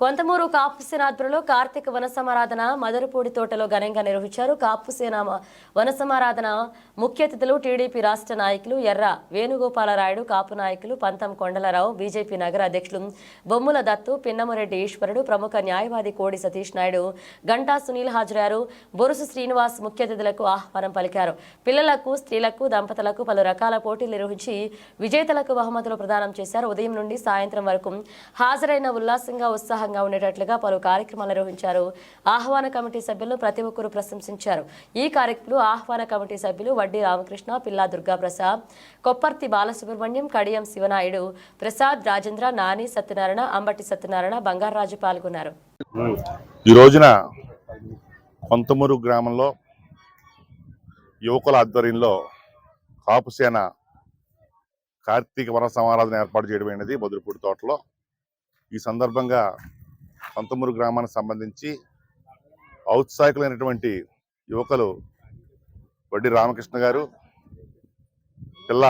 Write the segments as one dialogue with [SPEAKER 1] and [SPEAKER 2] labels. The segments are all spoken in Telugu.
[SPEAKER 1] కొంతమూరు కాపు సేనాద్రులో కార్తీక వన సమారాధన మదరపూడి తోటలో ఘనంగా నిర్వహించారు. కాపు సేన వన సమారాధన ముఖ్య అతిథులు టీడీపీ రాష్ట్ర నాయకులు ఎర్ర వేణుగోపాలరాయుడు కాపు నాయకులు పంతం కొండలరావు బీజేపీ నగర అధ్యక్షులు బొమ్ముల దత్తు పిన్నమరెడ్డి ఈశ్వరుడు ప్రముఖ న్యాయవాది కోడి సతీష్ నాయుడు గంటా సునీల్ హాజరయ్యారు. బొరుసు శ్రీనివాస్ ముఖ్య అతిథులకు ఆహ్వానం పలికారు. పిల్లలకు స్త్రీలకు దంపతులకు పలు రకాల పోటీలు నిర్వహించి విజేతలకు బహుమతులు ప్రదానం చేశారు. ఉదయం నుండి సాయంత్రం వరకు హాజరైన ఉల్లాసంగా ఉత్సాహంగా ఉండేటట్లుగా పలు కార్యక్రమాలు నిర్వహించారు. ఆహ్వాన కమిటీ సభ్యులను ప్రతి ఒక్కరూ ప్రశంసించారు. ఈ కార్యక్రమంలో ఆహ్వాన కమిటీ సభ్యులు వడ్డీ రామకృష్ణ పిల్లా దుర్గాప్రసాద్ కొప్పర్తి బాలసుబ్రహ్మణ్యం కడియం శివనాయుడు ప్రసాద్ రాజేంద్ర నాని సత్యనారాయణ అంబటి సత్యనారాయణ బంగారాజు పాల్గొన్నారు.
[SPEAKER 2] ఈ రోజున కొంతమూరు గ్రామంలో యువకుల ఆధ్వర్యంలో కాపుసేన కార్తీక వన సమారాధన ఏర్పాటు చేయడమైనది బదురుపూడి తోటలో. ఈ సందర్భంగా కొంతమూరు గ్రామానికి సంబంధించి ఔత్సాహికులైనటువంటి యువకులు వడ్డీ రామకృష్ణ గారు పిల్ల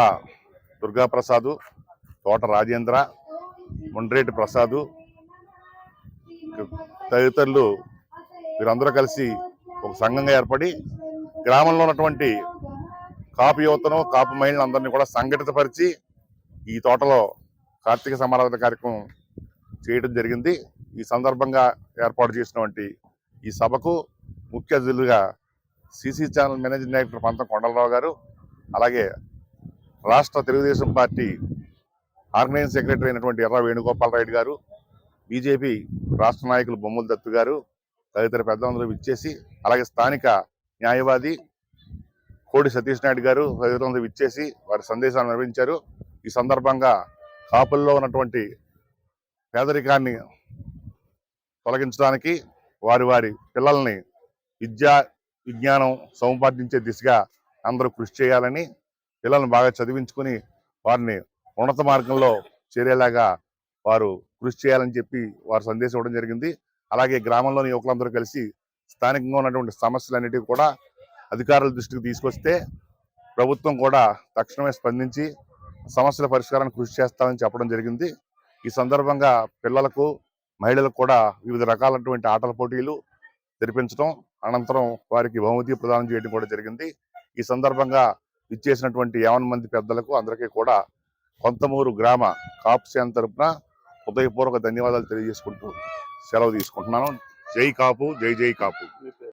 [SPEAKER 2] దుర్గాప్రసాదు తోట రాజేంద్ర ముండ్రేటి ప్రసాదు తదితరులు వీరందరూ కలిసి ఒక సంఘంగా ఏర్పడి గ్రామంలో ఉన్నటువంటి కాపు యువతను కాపు మహిళను అందరినీ కూడా సంఘటితపరిచి ఈ తోటలో కార్తీక సమారాధన కార్యక్రమం చేయడం జరిగింది. ఈ సందర్భంగా ఏర్పాటు చేసినటువంటి ఈ సభకు ముఖ్య అతిథులుగా సిసి ఛానల్ మేనేజింగ్ డైరెక్టర్ పంతం కొండలరావు గారు అలాగే రాష్ట్ర తెలుగుదేశం పార్టీ ఆర్గనైజింగ్ సెక్రటరీ అయినటువంటి ఎర్ర వేణుగోపాలరాయుడు గారు బీజేపీ రాష్ట్ర నాయకులు బొమ్మల దత్తు గారు తదితర పెద్దలందరూ విచ్చేసి అలాగే స్థానిక న్యాయవాది కోడి సతీష్ నాయుడు గారు తదితరులందరూ విచ్చేసి వారి సందేశాలు నిర్వహించారు. ఈ సందర్భంగా కాపుల్లో ఉన్నటువంటి పేదరికాన్ని తొలగించడానికి వారి వారి పిల్లల్ని విద్యా విజ్ఞానం సముపార్జించే దిశగా అందరూ కృషి చేయాలని పిల్లల్ని బాగా చదివించుకుని వారిని ఉన్నత మార్గంలో చేరేలాగా వారు కృషి చేయాలని చెప్పి వారు సందేశం ఇవ్వడం జరిగింది. అలాగే గ్రామంలోని యువకులందరూ కలిసి స్థానికంగా ఉన్నటువంటి సమస్యలన్నిటికీ కూడా అధికారుల దృష్టికి తీసుకొస్తే ప్రభుత్వం కూడా తక్షణమే స్పందించి సమస్యల పరిష్కారానికి కృషి చేస్తామని చెప్పడం జరిగింది. ఈ సందర్భంగా పిల్లలకు మహిళలకు కూడా వివిధ రకాలైనటువంటి ఆటల పోటీలు జరిపించడం అనంతరం వారికి బహుమతి ప్రదానం చేయడం కూడా జరిగింది. ఈ సందర్భంగా ఇచ్చేసినటువంటి యావన్ మంది పెద్దలకు అందరికీ కూడా కొంతమూరు గ్రామ కాపు సేన తరపున హృదయపూర్వక ధన్యవాదాలు తెలియజేసుకుంటూ సెలవు తీసుకుంటున్నాను. జై కాపు జై జై కాపు.